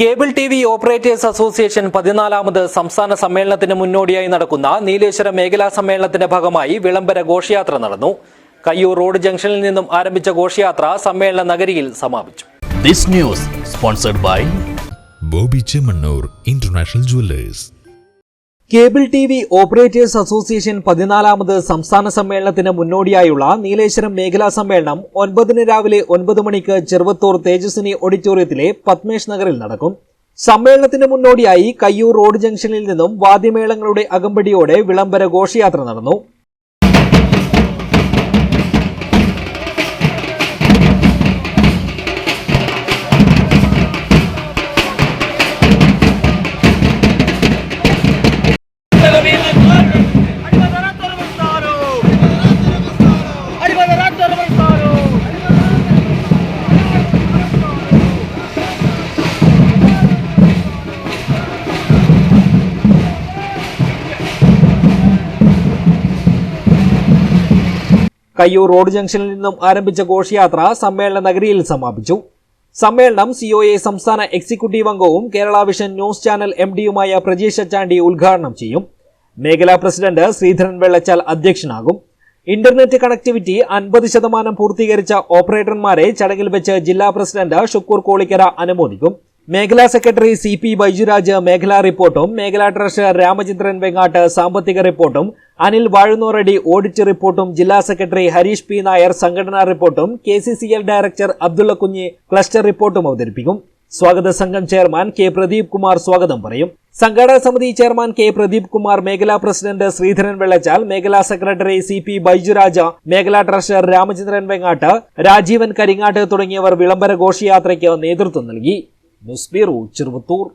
Cable T V operators association പതിനാലാമത് സംസ്ഥാന സമ്മേളനത്തിന് മുന്നോടിയായി നടക്കുന്ന നീലേശ്വരം മേഖലാ സമ്മേളനത്തിന്റെ ഭാഗമായി വിളംബര ഘോഷയാത്ര നടന്നു. കയ്യൂർ റോഡ് ജംഗ്ഷനിൽ നിന്നും ആരംഭിച്ച ഘോഷയാത്ര സമ്മേളന നഗരിയിൽ സമാപിച്ചു. This news sponsored by Boby Chemmanur international jewellers. Cable T V operators association പതിനാലാമത് സംസ്ഥാന സമ്മേളനത്തിന് മുന്നോടിയായുള്ള നീലേശ്വരം മേഖലാ സമ്മേളനം ഒൻപതിന് രാവിലെ ഒൻപത് മണിക്ക് ചെറുവത്തൂർ തേജസ്വിനി ഓഡിറ്റോറിയത്തിലെ പത്മേഷ് നഗറിൽ നടക്കും. സമ്മേളനത്തിന് മുന്നോടിയായി കയ്യൂർ റോഡ് ജംഗ്ഷനിൽ നിന്നും വാദ്യമേളങ്ങളുടെ അകമ്പടിയോടെ വിളംബര ഘോഷയാത്ര നടന്നു. കയ്യൂർ റോഡ് ജംഗ്ഷനിൽ നിന്നും ആരംഭിച്ച ഘോഷയാത്ര സമ്മേളന നഗരിയിൽ സമാപിച്ചു. സമ്മേളനം സിഒഎ സംസ്ഥാന എക്സിക്യൂട്ടീവ് അംഗവും Kerala vision news channel M ഡിയുമായ Prajeesh Chandy ഉദ്ഘാടനം ചെയ്യും. മേഖലാ പ്രസിഡന്റ് ശ്രീധരൻ വെള്ളച്ചാൽ അധ്യക്ഷനാകും. ഇന്റർനെറ്റ് കണക്ടിവിറ്റി അൻപത് ശതമാനം പൂർത്തീകരിച്ച ഓപ്പറേറ്റർമാരെ ചടങ്ങിൽ വെച്ച് ജില്ലാ പ്രസിഡന്റ് ഷുക്കൂർ കോളിക്കര അനുമോദിക്കും. മേഖലാ സെക്രട്ടറി സി പി ബൈജുരാജ് മേഖലാ റിപ്പോർട്ടും മേഖലാ ട്രഷറർ രാമചന്ദ്രൻ വെങ്ങാട്ട് സാമ്പത്തിക റിപ്പോർട്ടും അനിൽ വാഴുന്നോറടി ഓഡിറ്റ് റിപ്പോർട്ടും ജില്ലാ സെക്രട്ടറി ഹരീഷ് പി നായർ സംഘടനാ റിപ്പോർട്ടും K C C L director Abdulla Kunhi cluster റിപ്പോർട്ടും അവതരിപ്പിക്കും. സ്വാഗത സംഘം ചെയർമാൻ കെ പ്രദീപ് കുമാർ സ്വാഗതം പറയും. സംഘാടക സമിതി ചെയർമാൻ കെ പ്രദീപ് കുമാർ മേഖലാ പ്രസിഡന്റ് ശ്രീധരൻ വെള്ളച്ചാൽ മേഖലാ സെക്രട്ടറി സി പി ബൈജുരാജ മേഖലാ ട്രഷറർ രാമചന്ദ്രൻ വെങ്ങാട്ട് രാജീവൻ കരിങ്ങാട്ട് തുടങ്ങിയവർ വിളംബര ഘോഷയാത്രയ്ക്ക് നേതൃത്വം നൽകി. News bureau Cheruvathur